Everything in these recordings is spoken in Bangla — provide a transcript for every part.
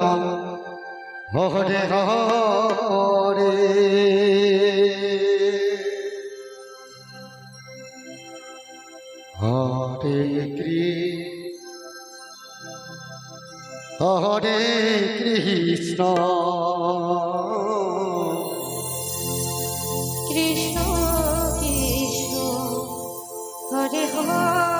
হরে হরে হরে কৃষ্ণ হরে কৃষ্ণ। কৃষ্ণ কৃষ্ণ হরে হরে।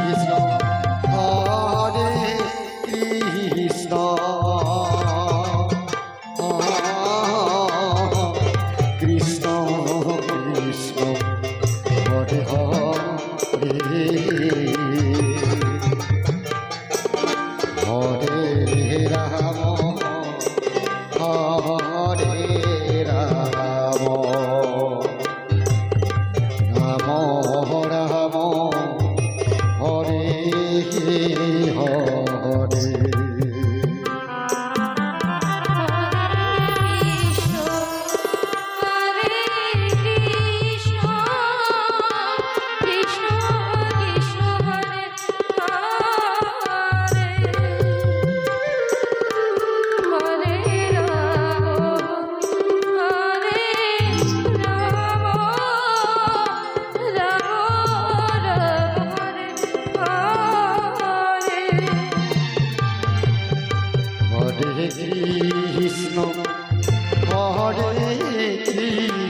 দেখি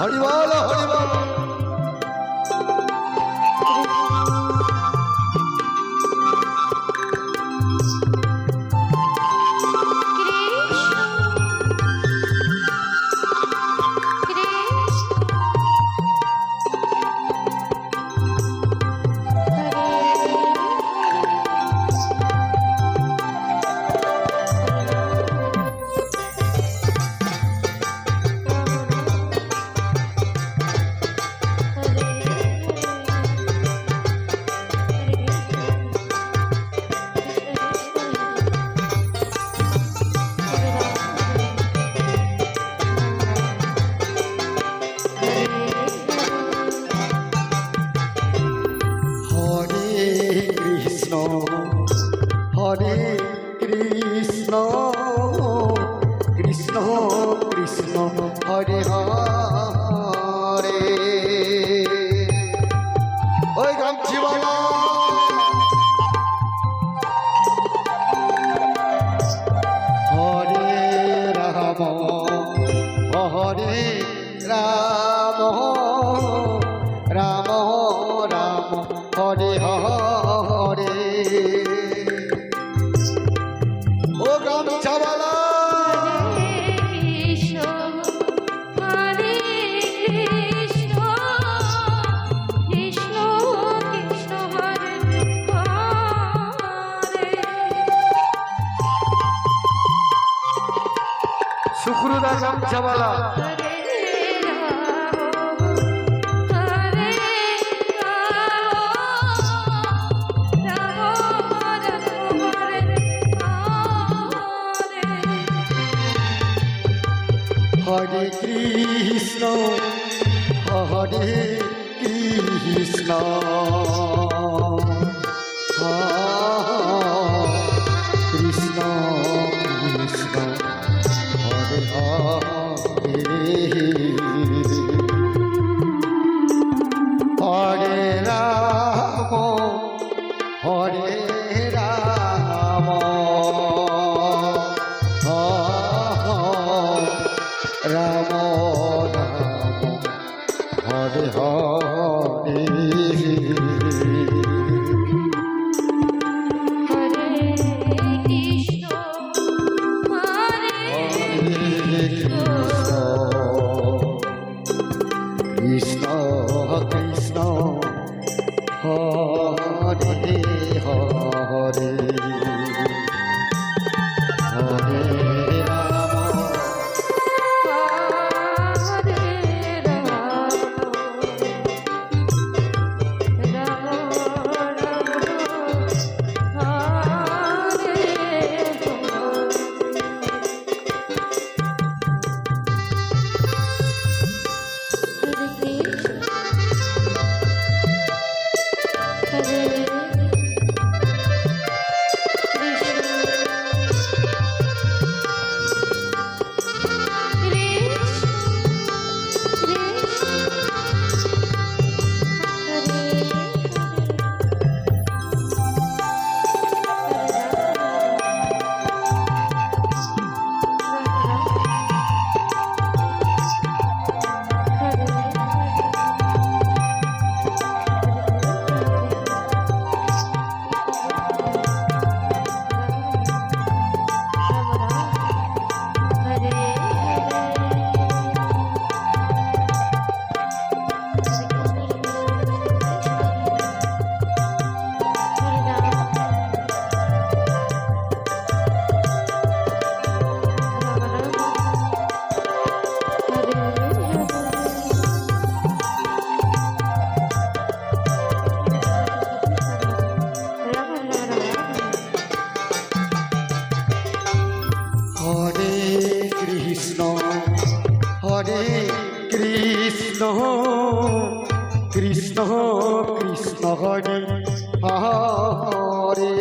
हरिवाल हरिवाला। হরে হরে শুক্রদা গামছাওয়ালা হরে কৃষ্ণ হরে Krishna. And I.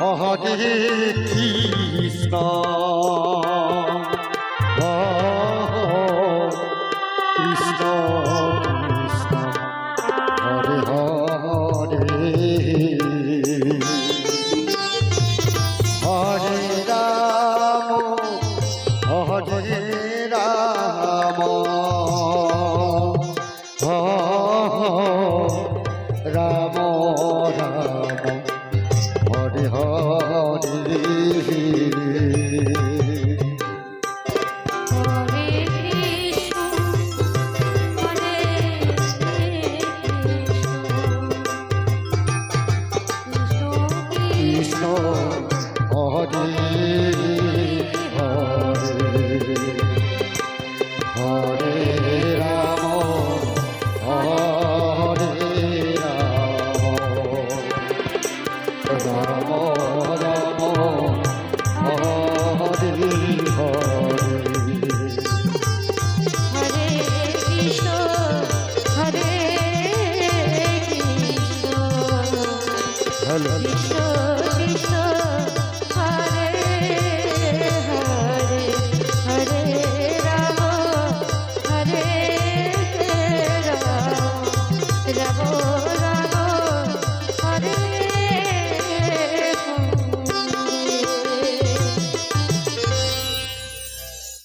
Hare Krishna.